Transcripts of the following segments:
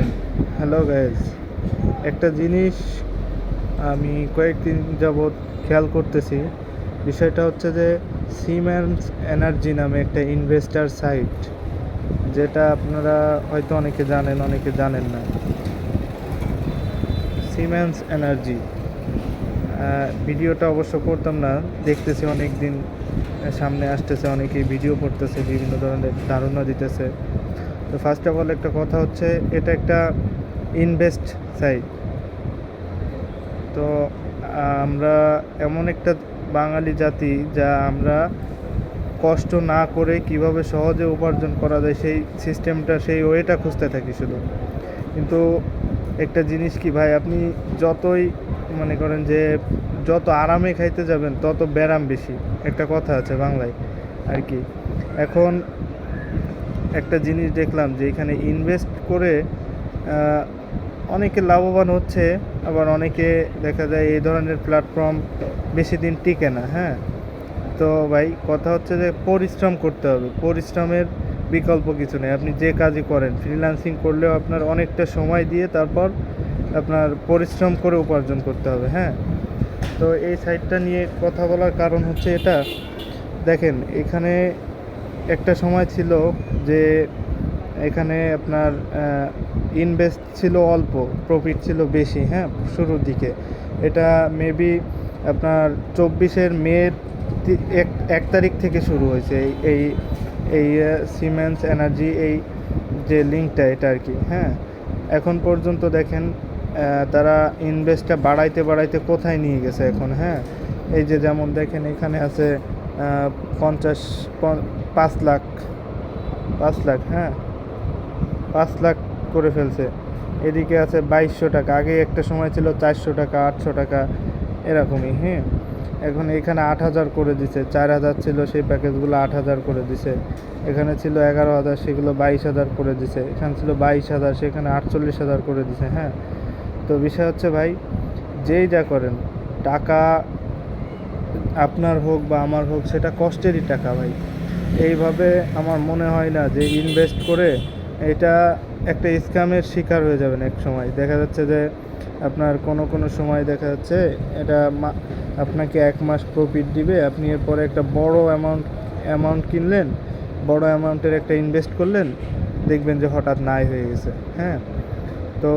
আলাইকুম hello guys একটা জিনিস আমি কয়েকদিন যাবৎ খেয়াল করতেছি, বিষয়টা হচ্ছে যে সিমেন্স এনার্জি নামে একটা ইনভেস্টার সাইট যেটা আপনারা হয়তো অনেকে জানেন অনেকে জানেন না। সিমেন্স এনার্জি ভিডিওটা অবশ্য করতাম না, দেখতেছি অনেক দিন সামনে আসতেছে, অনেকেই ভিডিও করতেছে, বিভিন্ন ধরনের ধারণা দিতেছে। তো ফার্স্ট অফ অল একটা কথা হচ্ছে, এটা একটা ইনভেস্ট সাইট তো আমরা এমন একটা বাঙালি জাতি যা আমরা কষ্ট না করে কীভাবে সহজে উপার্জন করা যায়, সেই সিস্টেমটা সেই ওয়েটা খুঁজতে থাকি শুধু। কিন্তু একটা জিনিস কি ভাই, আপনি যতই মনে করেন যে যত আরামে খাইতে যাবেন, তত ব্যারাম বেশি। একটা কথা আছে বাংলায়, আর কি। এখন একটা জিনিস দেখলাম যে এখানে ইনভেস্ট করে অনেকে লাভবান হচ্ছে, আবার অনেকে দেখা যায় এই ধরনের প্ল্যাটফর্ম বেশি দিন টিকে না হ্যাঁ? তো ভাই, কথা হচ্ছে যে পরিশ্রম করতে হবে, পরিশ্রমের বিকল্প কিছু নেই। আপনি যে কাজই করেন ফ্রিল্যান্সিং করলেও আপনার অনেকটা সময় দিয়ে তারপর আপনার পরিশ্রম করে উপার্জন করতে হবে হ্যাঁ? তো এই সাইটটা নিয়ে কথা বলার কারণ হচ্ছে এটা। দেখেন, এখানে একটা সময় ছিল যে এখানে আপনার ইনভেস্ট ছিল অল্প প্রফিট ছিল বেশি হ্যাঁ শুরুর দিকে। এটা মেবি আপনার চব্বিশের মে এক তারিখ থেকে শুরু হয়েছে এই এই সিমেন্স এনার্জি এই যে লিঙ্কটা এটা আর কি হ্যাঁ। এখন পর্যন্ত দেখেন তারা ইনভেস্টটা বাড়াইতে বাড়াইতে কোথায় নিয়ে গেছে এখন হ্যাঁ। এই যে যেমন দেখেন এখানে আছে পঞ্চাশ পাঁচ লাখ পাঁচ লাখ হ্যাঁ পাঁচ লাখ করে ফেলছে। এদিকে আছে বাইশশো টাকা, আগে একটা সময় ছিল চারশো টাকা, আটশো টাকা, এরকমই হ্যাঁ। এখন এখানে আট হাজার করে দিছে, চার হাজার ছিল সেই প্যাকেজগুলো আট হাজার করে দিছে। এখানে ছিল এগারো হাজার, সেগুলো বাইশ হাজার করে দিছে। এখানে ছিল বাইশ হাজার, সেখানে আটচল্লিশ হাজার করে দিছে হ্যাঁ। তো বিষয় হচ্ছে ভাই, যেই যা করেন, টাকা আপনার হোক বা আমার হোক, সেটা কষ্টেরই টাকা ভাই। এইভাবে আমার মনে হয় না যে ইনভেস্ট করে এটা একটা স্ক্যামের শিকার হয়ে যাবেন এক সময়। দেখা যাচ্ছে যে আপনার কোনো কোনো সময় দেখা যাচ্ছে এটা আপনাকে এক মাস প্রফিট দিবে, আপনি এরপরে একটা বড় অ্যামাউন্ট অ্যামাউন্ট কিনলেন, বড় অ্যামাউন্টের একটা ইনভেস্ট করলেন, দেখবেন যে হঠাৎ নাই হয়ে গেছে হ্যাঁ? তো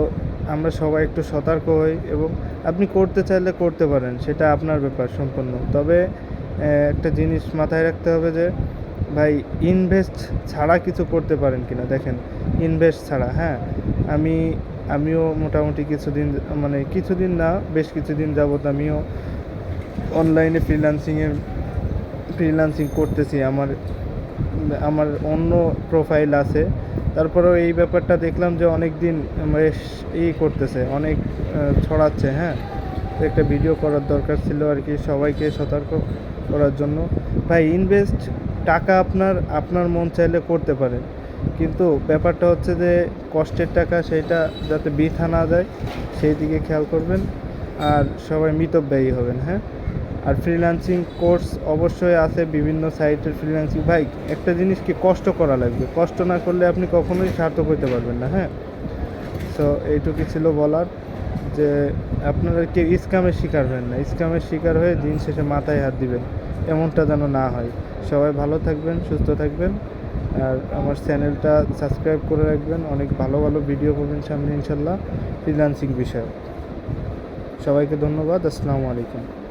আমরা সবাই একটু সতর্ক হই এবং আপনি করতে চাইলে করতে পারেন, সেটা আপনার ব্যাপার সম্পূর্ণ তবে একটা জিনিস মাথায় রাখতে হবে যে ভাই ইনভেস্ট ছাড়া কিছু করতে পারেন কিনা? দেখেন ইনভেস্ট ছাড়া হ্যাঁ? আমি, আমিও মোটামুটি কিছুদিন মানে কিছুদিন না, বেশ কিছুদিন যাবত আমিও অনলাইনে ফ্রিল্যান্সিংয়ের ফ্রিল্যান্সিং করতেছি। আমার আমার অন্য প্রোফাইল আছে। তারপরেও এই ব্যাপারটা দেখলাম যে অনেক দিন বেশ ই করতেছে, অনেক ছড়াচ্ছে হ্যাঁ? একটা ভিডিও করার দরকার ছিল আর কি সবাইকে সতর্ক করার জন্য। ভাই ইনভেস্ট টাকা আপনার আপনার মন চাইলে করতে পারেন। কিন্তু ব্যাপারটা হচ্ছে যে, কষ্টের টাকা সেটা যাতে বৃথা না যায়, সেই দিকে খেয়াল করবেন। আর সবাই মিতব্যয়ী হবেন হ্যাঁ? আর ফ্রিল্যান্সিং কোর্স অবশ্যই আছে বিভিন্ন সাইটের ফ্রিল্যান্সিং ভাই, একটা জিনিস কি কষ্ট করা লাগবে। কষ্ট না করলে আপনি কখনোই সার্থক হতে পারবেন না হ্যাঁ? সো এইটুকুই ছিল বলার যে, আপনারা কেউ স্ক্যামের শিকার হবেন না। স্ক্যামের শিকার হয়ে দিন শেষে মাথায় হাত দিবেন। এমনটা যেন না হয়। সবাই ভালো থাকবেন, সুস্থ থাকবেন। আর আমার চ্যানেলটা সাবস্ক্রাইব করে রাখবেন। অনেক ভালো ভালো ভিডিও পাবেন সামনে ইনশাল্লাহ, ফ্রিল্যান্সিং বিষয়ে। সবাইকে ধন্যবাদ, আসসালামু আলাইকুম।